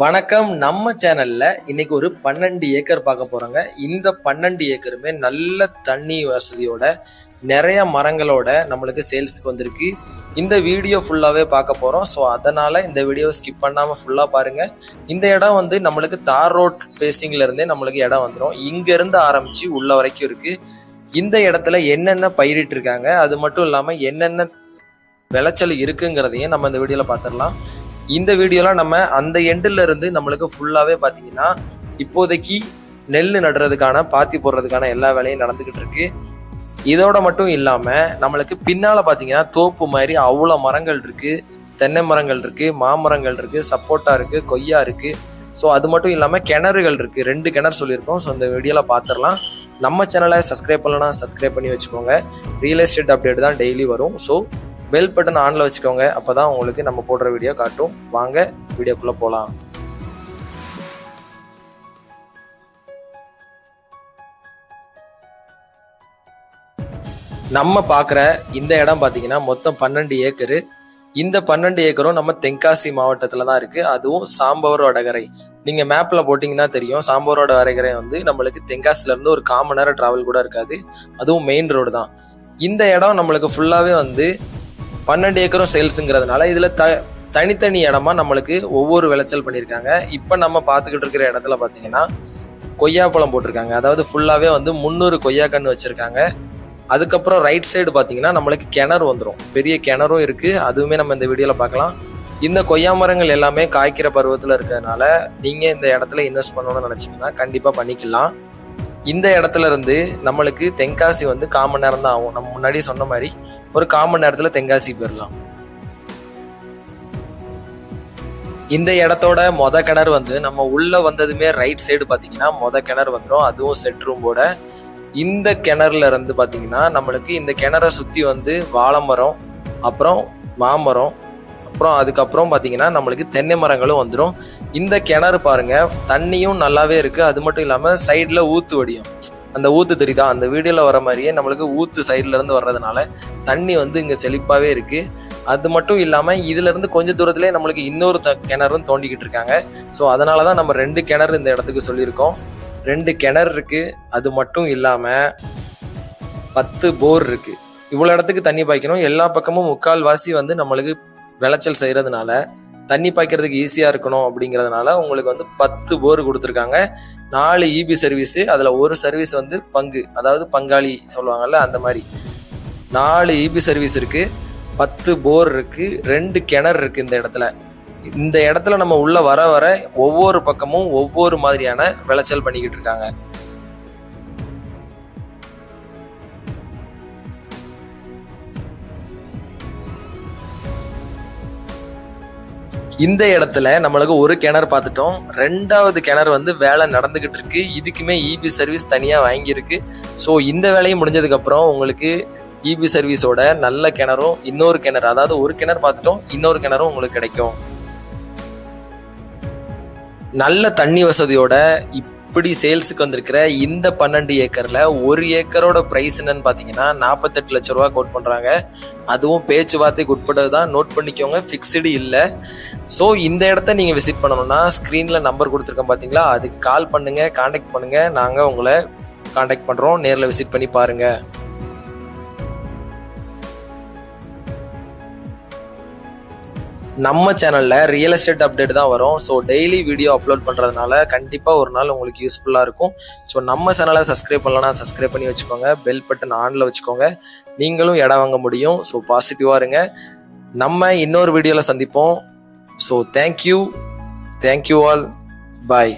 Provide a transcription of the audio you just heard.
வணக்கம். நம்ம சேனல்ல இன்னைக்கு ஒரு பன்னெண்டு ஏக்கர் பார்க்க போறோங்க. இந்த பன்னெண்டு ஏக்கருமே நல்ல தண்ணி வசதியோட நிறைய மரங்களோட நம்மளுக்கு சேல்ஸுக்கு வந்திருக்கு. இந்த வீடியோ ஃபுல்லாகவே பார்க்க போகிறோம் ஸோ அதனால் இந்த வீடியோ ஸ்கிப் பண்ணாமல் ஃபுல்லாக பாருங்கள் இந்த இடம் வந்து நம்மளுக்கு தார் ரோட் ஃபேஸிங்கில் நம்மளுக்கு இடம் வந்துடும் இங்கேருந்து ஆரம்பித்து உள்ள வரைக்கும் இருக்குது இந்த இடத்துல என்னென்ன பயிரிட்டு இருக்காங்க அது மட்டும் இல்லாமல் என்னென்ன விளைச்சல் இருக்குங்கிறதையும் நம்ம இந்த வீடியோவில் பார்த்துடலாம். இந்த வீடியோலாம் நம்ம அந்த எண்டில் இருந்து நம்மளுக்கு ஃபுல்லாகவே பார்த்தீங்கன்னா இப்போதைக்கு நெல் நடுறதுக்கான பாத்தி போடுறதுக்கான எல்லா வேலையும் நடந்துக்கிட்டு இருக்கு. இதோட மட்டும் இல்லாமல் நம்மளுக்கு பின்னால் பார்த்தீங்கன்னா தோப்பு மாதிரி அவ்வளோ மரங்கள் இருக்குது தென்னை மரங்கள் இருக்குது மாமரங்கள் இருக்குது சப்போட்டா இருக்குது கொய்யா இருக்குது ஸோ அது மட்டும் இல்லாமல் கிணறுகள் இருக்குது ரெண்டு கிணறு சொல்லியிருக்கோம். ஸோ அந்த வீடியோவில் பார்த்துடலாம் நம்ம சேனலை சப்ஸ்கிரைப் பண்ணலன்னா சப்ஸ்கிரைப் பண்ணி வச்சுக்கோங்க. ரியல் எஸ்டேட் அப்டேட் தான் டெய்லி வரும். ஸோ பெல் பட்டன் ஆனில் வச்சுக்கோங்க. அப்போ தான் உங்களுக்கு நம்ம போடுற வீடியோ காட்டும். வாங்க வீடியோக்குள்ளே போகலாம் நம்ம பார்க்குற இந்த இடம் பார்த்தீங்கன்னா மொத்தம் பன்னெண்டு ஏக்கரு. இந்த பன்னெண்டு ஏக்கரும் நம்ம தென்காசி மாவட்டத்தில் தான் இருக்குது அதுவும் சாம்பவர் வடகரை. நீங்கள் மேப்பில் போட்டிங்கன்னா தெரியும். சாம்பவரோட வடகரை வந்து நம்மளுக்கு தென்காசிலேருந்து ஒரு காமன் நேரம் ட்ராவல் கூட இருக்காது. அதுவும் மெயின் ரோடு தான். இந்த இடம் நம்மளுக்கு ஃபுல்லாகவே வந்து பன்னெண்டு ஏக்கரும் சேல்ஸுங்கிறதுனால இதில் த தனித்தனி இடமா நம்மளுக்கு ஒவ்வொரு விளைச்சல் பண்ணியிருக்காங்க. இப்போ நம்ம பார்த்துக்கிட்டு இருக்கிற இடத்துல பார்த்தீங்கன்னா கொய்யாப்பழம் போட்டிருக்காங்க. அதாவது ஃபுல்லாகவே வந்து முந்நூறு கொய்யா கன்று வச்சுருக்காங்க. அதுக்கப்புறம் ரைட் சைடு பார்த்தீங்கன்னா நம்மளுக்கு கிணறு வந்துடும் பெரிய கிணறும் இருக்குது அதுவுமே நம்ம இந்த வீடியோவில் பார்க்கலாம். இந்த கொய்யா மரங்கள் எல்லாமே காய்க்கிற பருவத்தில் இருக்கிறதுனால நீங்கள் இந்த இடத்துல இன்வெஸ்ட் பண்ணணும்னு நினச்சிங்கன்னா கண்டிப்பாக பண்ணிக்கலாம். இந்த இடத்துல இருந்து நம்மளுக்கு தென்காசி வந்து காமன் நேரம் தான் ஆகும். நம்ம முன்னாடி சொன்ன மாதிரி ஒரு காமன் நேரத்தில் தென்காசி போயிடலாம் இந்த இடத்தோட மொத கிணறு வந்து நம்ம உள்ள வந்ததுமே ரைட் சைடு பார்த்தீங்கன்னா மொத கிணறு வந்துடும் அதுவும் செட் ரூம்போட இந்த கிணறுல இருந்து பார்த்தீங்கன்னா நம்மளுக்கு இந்த கிணறை சுற்றி வந்து வாழை மரம் அப்புறம் மாமரம் அப்புறம் அதுக்கப்புறம் பார்த்தீங்கன்னா நம்மளுக்கு தென்னை மரங்களும் வந்துடும் இந்த கிணறு பாருங்க தண்ணியும் நல்லாவே இருக்குது அது மட்டும் இல்லாமல் சைடில் ஊத்து வடியும். அந்த ஊத்து தெரியுதா அந்த வீடியோவில் வர மாதிரியே நம்மளுக்கு ஊத்து சைட்லேருந்து வர்றதுனால தண்ணி வந்து இங்கே செழிப்பாகவே இருக்குது அது மட்டும் இல்லாமல் இதுலேருந்து கொஞ்சம் தூரத்துலேயே நம்மளுக்கு இன்னொரு த கிணறும் தோண்டிக்கிட்டு இருக்காங்க. ஸோ அதனால தான் நம்ம ரெண்டு கிணறு இந்த இடத்துக்கு சொல்லியிருக்கோம். ரெண்டு கிணறு இருக்குது அது மட்டும் இல்லாமல் பத்து போர் இருக்குது இவ்வளோ இடத்துக்கு தண்ணி பாய்க்கணும். எல்லா பக்கமும் முக்கால் வாசி வந்து நம்மளுக்கு விளைச்சல் செய்கிறதுனால தண்ணி பாய்க்கிறதுக்கு ஈஸியாக இருக்கணும் அப்படிங்கிறதுனால உங்களுக்கு வந்து பத்து போர் கொடுத்துருக்காங்க. நாலு இபி சர்வீஸு அதில் ஒரு சர்வீஸ் வந்து பங்கு அதாவது பங்காளி சொல்லுவாங்கல்ல அந்த மாதிரி. நாலு இபி சர்வீஸ் இருக்குது பத்து போர் இருக்குது ரெண்டு கிணறு இருக்குது இந்த இடத்துல. இந்த இடத்துல நம்ம உள்ளே வர வர ஒவ்வொரு பக்கமும் ஒவ்வொரு மாதிரியான விளைச்சல் பண்ணிக்கிட்டு இருக்காங்க. இந்த இடத்துல நம்மளுக்கு ஒரு கிணறு பார்த்துட்டோம். ரெண்டாவது கிணறு வந்து வேலை நடந்துகிட்டு இருக்கு. இதுக்குமே இபி சர்வீஸ் தனியாக வாங்கியிருக்கு. ஸோ இந்த வேலையும் முடிஞ்சதுக்கு அப்புறம் உங்களுக்கு இபி சர்வீஸோட நல்ல கிணறும் இன்னொரு கிணறு அதாவது ஒரு கிணறு பார்த்துட்டோம் இன்னொரு கிணறும் உங்களுக்கு கிடைக்கும். நல்ல தண்ணி வசதியோட இப்படி சேல்ஸுக்கு வந்திருக்கிற இந்த பன்னெண்டு ஏக்கரில் ஒரு ஏக்கரோட ப்ரைஸ் என்னன்னு பார்த்தீங்கன்னா நாற்பத்தெட்டு லட்ச ரூபா கோட் பண்ணுறாங்க அதுவும் பேச்சுவார்த்தைக்கு உட்பட்டது தான் நோட் பண்ணிக்கோங்க ஃபிக்ஸ்டு இல்லை. ஸோ இந்த இடத்த நீங்கள் விசிட் பண்ணணும்னா ஸ்க்ரீனில் நம்பர் கொடுத்துருக்கேன் பார்த்தீங்களா அதுக்கு கால் பண்ணுங்கள் காண்டாக்ட் பண்ணுங்கள் நாங்கள் உங்களை காண்டாக்ட் பண்ணுறோம் நேரில் விசிட் பண்ணி பாருங்கள் நம்ம சேனலில் ரியல் எஸ்டேட் அப்டேட் தான் வரும். ஸோ டெய்லி வீடியோ அப்லோட் பண்ணுறதுனால கண்டிப்பாக ஒரு நாள் உங்களுக்கு யூஸ்ஃபுல்லாக இருக்கும். ஸோ நம்ம சேனலை சப்ஸ்கிரைப் பண்ணலன்னா சப்ஸ்கிரைப் பண்ணி வச்சுக்கோங்க. பெல் பட்டன் ஆனில் வச்சுக்கோங்க. நீங்களும் இடம் வாங்க முடியும். ஸோ பாசிட்டிவாக இருங்க. நம்ம இன்னொரு வீடியோவில் சந்திப்போம். So thank you thank you all bye